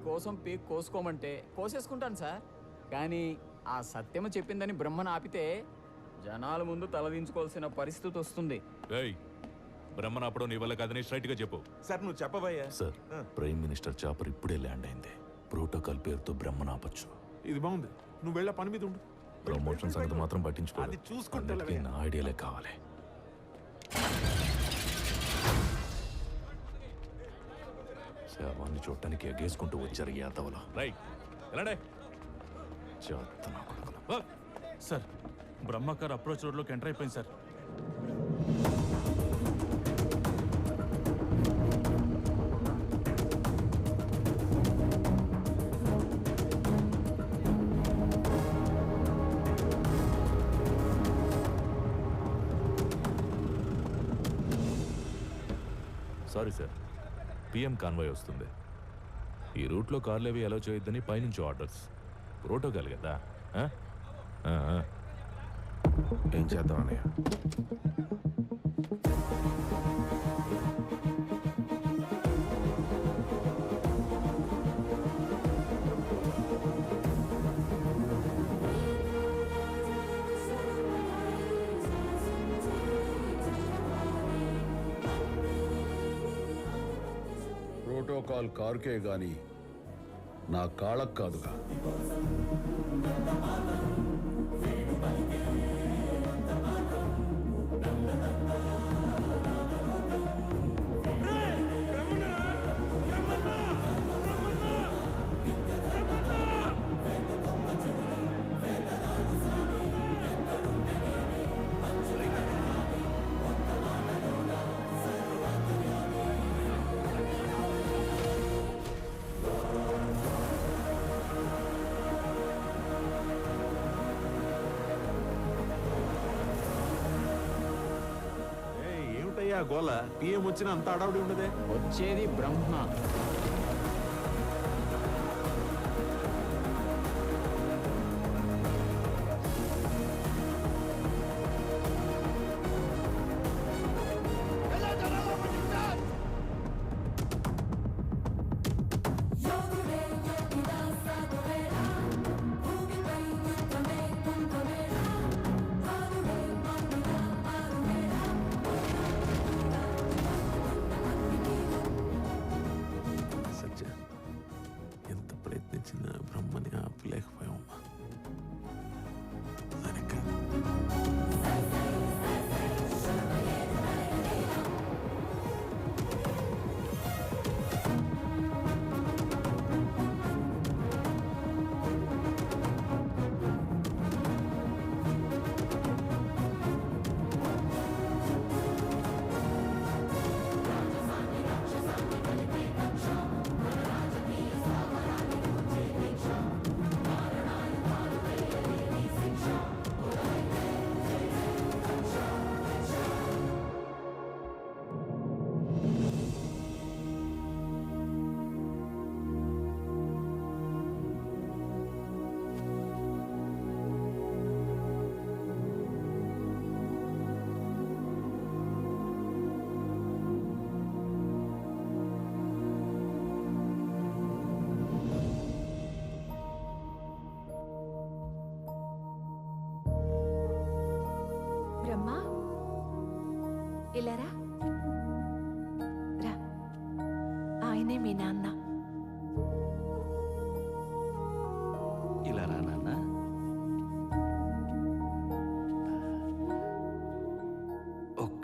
మీకోసం peak కోసుకోమంటే కోసేసుకుంటాను sir. కానీ ఆ సత్యమ చెప్పిందని బ్రహ్మను ఆపితే జనాల ముందు తలదించుకోవాల్సిన పరిస్థితి వస్తుంది. ఏయ్ బ్రహ్మనాపడం నీ వల్ల కాదని స్ట్రైట్గా చెప్పు. సార్ నువ్వు చెప్పబోయా సార్ ప్రైమ్ మినిస్టర్ చాపర్ ఇప్పుడే ల్యాండ్ అయింది. ప్రోటోకాల్ పేరుతో బ్రహ్మను ఆపచ్చు. ఇది బాగుంది. నువ్వు వెళ్ళ పని మీద ఉండు. ప్రమోషన్ సంగతి మాత్రం పట్టించుకో అది చూసుకుంటా నా ఐడియాలే కావాలి. శవాన్ని చూడటానికి ఎగేసుకుంటూ వచ్చారు యాదవలో. ఎలాండే కొడుకులు. సార్ బ్రహ్మకార్ అప్రోచ్ రోడ్లోకి ఎంటర్ అయిపోయింది sir. Sorry sir. PM convoy వస్తుంది. ఈ రూట్లో కార్లు అవి ఎలా చేయొద్దని పైనుంచి ఆర్డర్స్ ప్రోటోకాల్ కదా? ఏం చేద్దాం అన్నయ్య? కాల్ కారుకే గాని నా కాళ్ళకు కాదుగా ఆ గోల పిఎం వచ్చిన అంత అడావుడి ఉండదే? వచ్చేది బ్రహ్మ.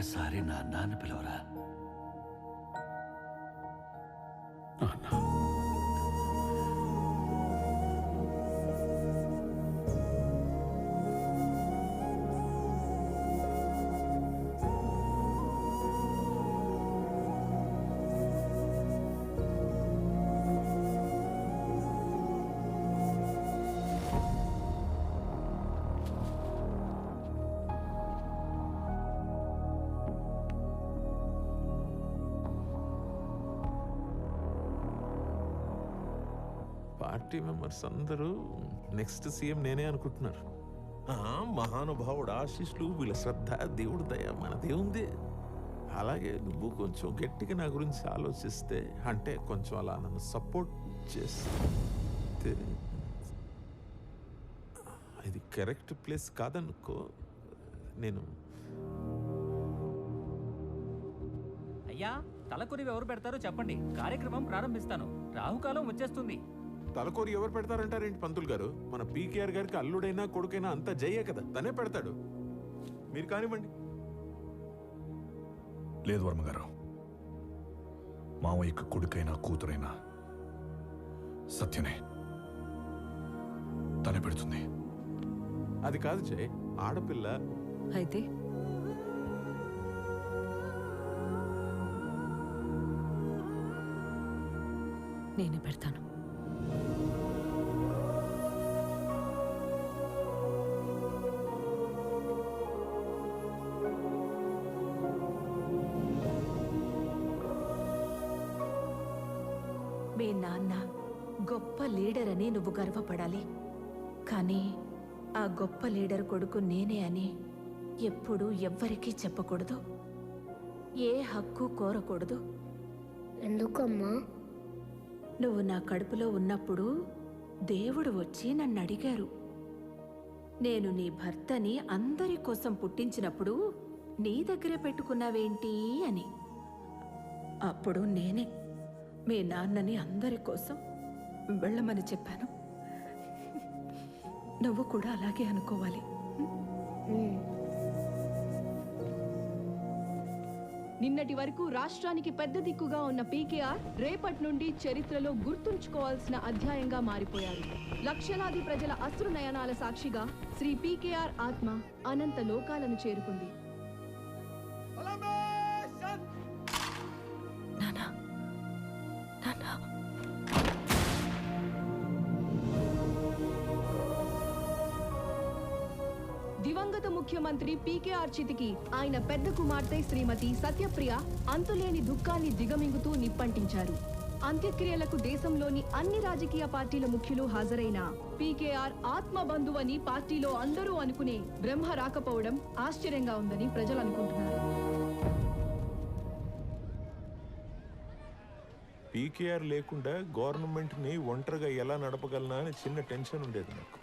ఒక్కసారి నాన్న అని పిలవరా పార్టీ మెంబర్స్ అందరూ నెక్స్ట్ సీఎం నేనే అనుకుంటున్నారు ఆ, మహానుభావుడు ఆశీస్సులు వీళ్ళ శ్రద్ధ దేవుడు దయ మనదేముంది అలాగే నువ్వు కొంచెం గట్టిగా నా గురించి ఆలోచిస్తే అంటే కొంచెం అలా నన్ను సపోర్ట్ చేస్తే. ఇది కరెక్ట్ ప్లేస్ కాదనుకో నేను అయ్యా తలకొరి ఎవరు పెడతారో చెప్పండి. కార్యక్రమం ప్రారంభిస్తాను. రాహుకాలం వచ్చేస్తుంది. తలకోరి ఎవరు పెడతారంటారేంటి పంతులు గారు? మన పీకేఆర్ గారికి అల్లుడైనా కొడుకైనా అంతా జయ్యే కదా తనే పెడతాడు. మీరు కానివ్వండి. లేదు వర్మగారు మామయ్యకు కొడుకైనా కూతురైనా సత్యనే తనే పెడుతుంది. అది కాదు జయ్ ఆడపిల్ల. అయితే? నేనే పెడతాను. లీడర్ అని నువ్వు గర్వపడాలి. కానీ ఆ గొప్ప లీడర్ కొడుకు నేనే అని ఎప్పుడూ ఎవ్వరికీ చెప్పకూడదు. ఏ హక్కు కోరకూడదు. ఎందుకమ్మా? నువ్వు నా కడుపులో ఉన్నప్పుడు దేవుడు వచ్చి నన్ను అడిగారు. నేను నీ భర్తని అందరి కోసం పుట్టించినప్పుడు నీ దగ్గరే పెట్టుకున్నావేంటి అని. అప్పుడు నేనే మీ నాన్నని అందరి కోసం వెళ్ళమని చెప్పాను. నువ్వు కూడా అలాగే అనుకోవాలి. నిన్నటి వరకు రాష్ట్రానికి పెద్ద దిక్కుగా ఉన్న పీకేఆర్ రేపటి నుండి చరిత్రలో గుర్తుంచుకోవాల్సిన అధ్యాయంగా మారిపోయారు. లక్షలాది ప్రజల అశ్రునయనాల సాక్షిగా శ్రీ పీకేఆర్ ఆత్మ అనంత లోకాలను చేరుకుంది. దివంగత ముఖ్యమంత్రి పీకేఆర్ చితికి ఆయన పెద్ద కుమార్తె శ్రీమతి సత్యప్రియ అంతులేని దుఃఖాన్ని దిగమింగుతూ నిప్పంటించారు. అంత్యక్రియలకు దేశంలోని అన్ని రాజకీయ పార్టీల ముఖ్యులు హాజరైన పీకేఆర్ ఆత్మ బంధువని పార్టీలో అందరూ అనుకునే బ్రహ్మ రాకపోవడం ఆశ్చర్యంగా ఉందని ప్రజలు అనుకుంటున్నారు. పీకేఆర్ లేకుండా గవర్నమెంట్ని ఒంటరిగా ఎలా నడపగలనా అని చిన్న టెన్షన్ ఉండేది నాకు.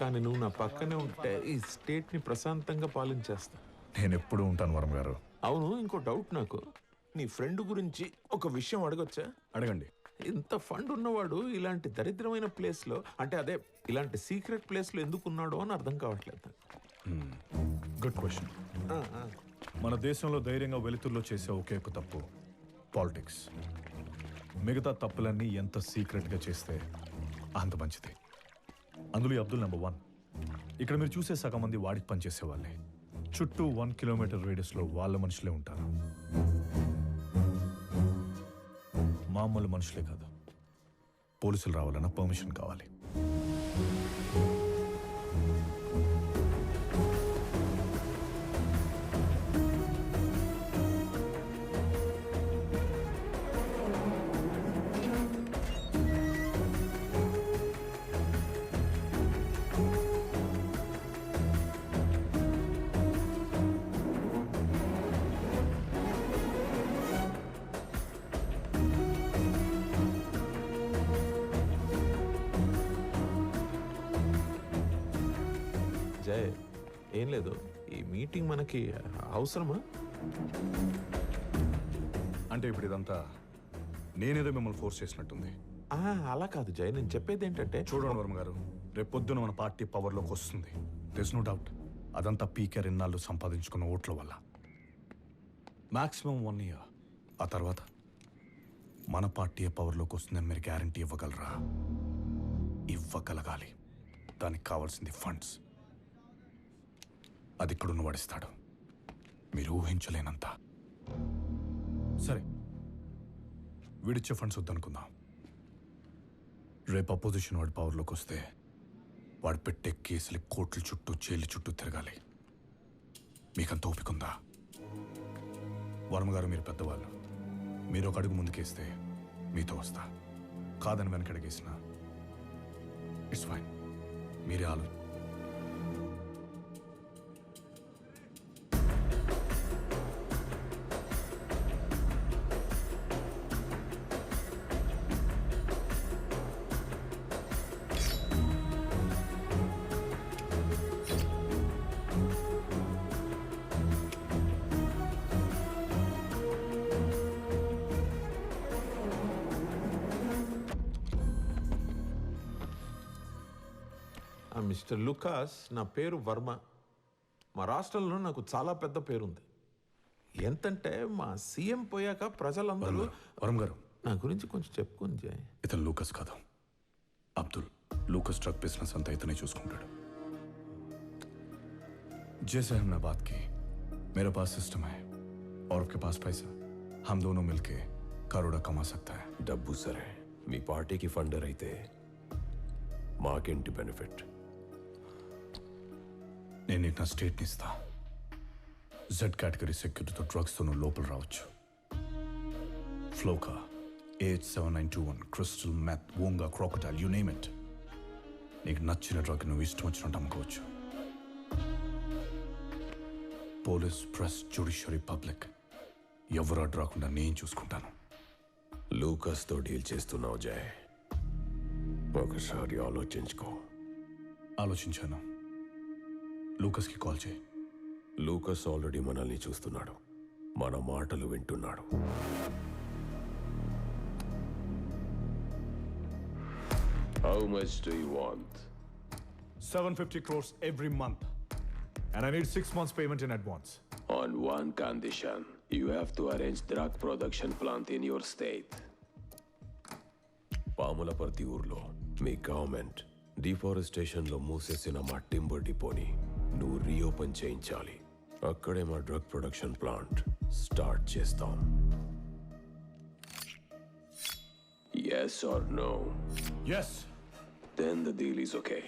కానీ నువ్వు నా పక్కనే ఉంటే ఈ స్టేట్ని ప్రశాంతంగా పాలించేస్తా. నేను ఎప్పుడూ ఉంటాను వర్మగారు అవును ఇంకో డౌట్ నాకు. నీ ఫ్రెండ్ గురించి ఒక విషయం అడగొచ్చా? అడగండి. ఇంత ఫండ్ ఉన్నవాడు ఇలాంటి దరిద్రమైన ప్లేస్లో అంటే అదే ఇలాంటి సీక్రెట్ ప్లేస్లో ఎందుకు ఉన్నాడో అని అర్థం కావట్లేదు గుడ్ క్వశ్చన్. మన దేశంలో ధైర్యంగా వెలుతురులో చేసే ఒకే ఒక తప్పు పాలిటిక్స్. మిగతా తప్పులన్నీ ఎంత సీక్రెట్గా చేస్తే అంత మంచిది. అందులో ఈ అబ్దుల్ నెంబర్ వన్ ఇక్కడ మీరు చూసే సగం మంది వాడికి పనిచేసే వాళ్ళే చుట్టూ వన్ కిలోమీటర్ రేడియస్లో వాళ్ళ మనుషులే ఉంటారు. మామూలు మనుషులే కాదు. పోలీసులు రావాలన్నా పర్మిషన్ కావాలి. ఏం లేదు. ఈ మీటింగ్ మనకి అవసరమా? అంటే ఇప్పుడు ఇదంతా నేనేదో మిమ్మల్ని ఫోర్స్ చేసినట్టుంది. ఆ, అలా కాదు జయ్ నేను చెప్పేది ఏంటంటే చూడండి వర్మ గారు రేపు పొద్దున మన పార్టీ పవర్లోకి వస్తుంది. దిస్ నో డౌట్ అదంతా పీకే ఇన్నాళ్ళు సంపాదించుకున్న ఓట్ల వల్ల. మాక్సిమం వన్ ఇయర్ ఆ తర్వాత మన పార్టీ పవర్లోకి వస్తుందని మీరు గ్యారంటీ ఇవ్వగలరా? ఇవ్వగలగాలి. దానికి కావాల్సింది ఫండ్స్ అది ఇక్కడున్న వాడిస్తాడు మీరు ఊహించలేనంత. సరే. వీడిచ్చే ఫండ్స్ వద్దనుకుందాం. రేపు అపోజిషన్ వాడి పవర్లోకి వస్తే వాడు పెట్టే కేసులు కోట్ల చుట్టూ జైలు చుట్టూ తిరగాలి. మీకంత ఓపిక వర్మగారు మీరు పెద్దవాళ్ళు. మీరు ఒక అడుగు ముందుకేస్తే మీతో వస్తా. కాదని వెనకడిగేసిన ఇట్స్ ఫైన్ మీరే ఆలోచన. మిస్టర్ లుకాస్ నా పేరు వర్మ మా రాష్ట్రంలో నాకు చాలా పెద్ద పేరుంది ఎంతంటే మా సీఎం పోయాక ప్రజలందరూ వరం గారు నా గురించి కొంచెం చెప్పుకొని జయ్ ఇతను లూకస్ కాదు అబ్దుల్ लूकस ट्रक बिजनेस అంతా ఇతనే చూసుకుంటాడు जैसे हमने बात की मेरे पास सिस्टम है और आपके पास पैसा हम दोनों मिलके करोड़ा कमा सकता है డబ్బు సరే మీ పార్టీకి ఫండర్ అయితే మాకేంటి బెనిఫిట్ నేను నీకు నా స్టేట్ని ఇస్తా. జెడ్ కేటగిరీ సెక్యూరిటీతో డ్రగ్స్తో నువ్వు లోపల రావచ్చు. Flakka eight seven nine two one crystal meth ఓంగా క్రాకటైల్ యూ నేమ్ ఇట్ నీకు నచ్చిన డ్రగ్ నువ్వు ఇష్టం వచ్చినట్టు అమ్ముకోవచ్చు. పోలీస్ ప్రెస్ జ్యుడిషియరీ పబ్లిక్ ఎవరు అడ్డు రాకుండా నేను చూసుకుంటాను. లూకస్తో డీల్ చేస్తున్నావు జయ్ ఒకసారి ఆలోచించుకో. ఆలోచించాను. లూకస్కి కాల్ చేయి లూకస్ ఆల్రెడీ మనల్ని చూస్తున్నాడు మన మాటలు వింటున్నాడు how much do you want 750 crores every month. And I need six months' payment in advance. On one condition, you have to arrange drug production plant in your state. Pamulaparthi ఊర్లో మీ government డిఫారెస్టేషన్లో మూసేసిన మా timber డిపోని నువ్వు reopen చేయించాలి. అక్కడే మా drug production plant start చేస్తాం. Yes or no Yes. Then the deal is okay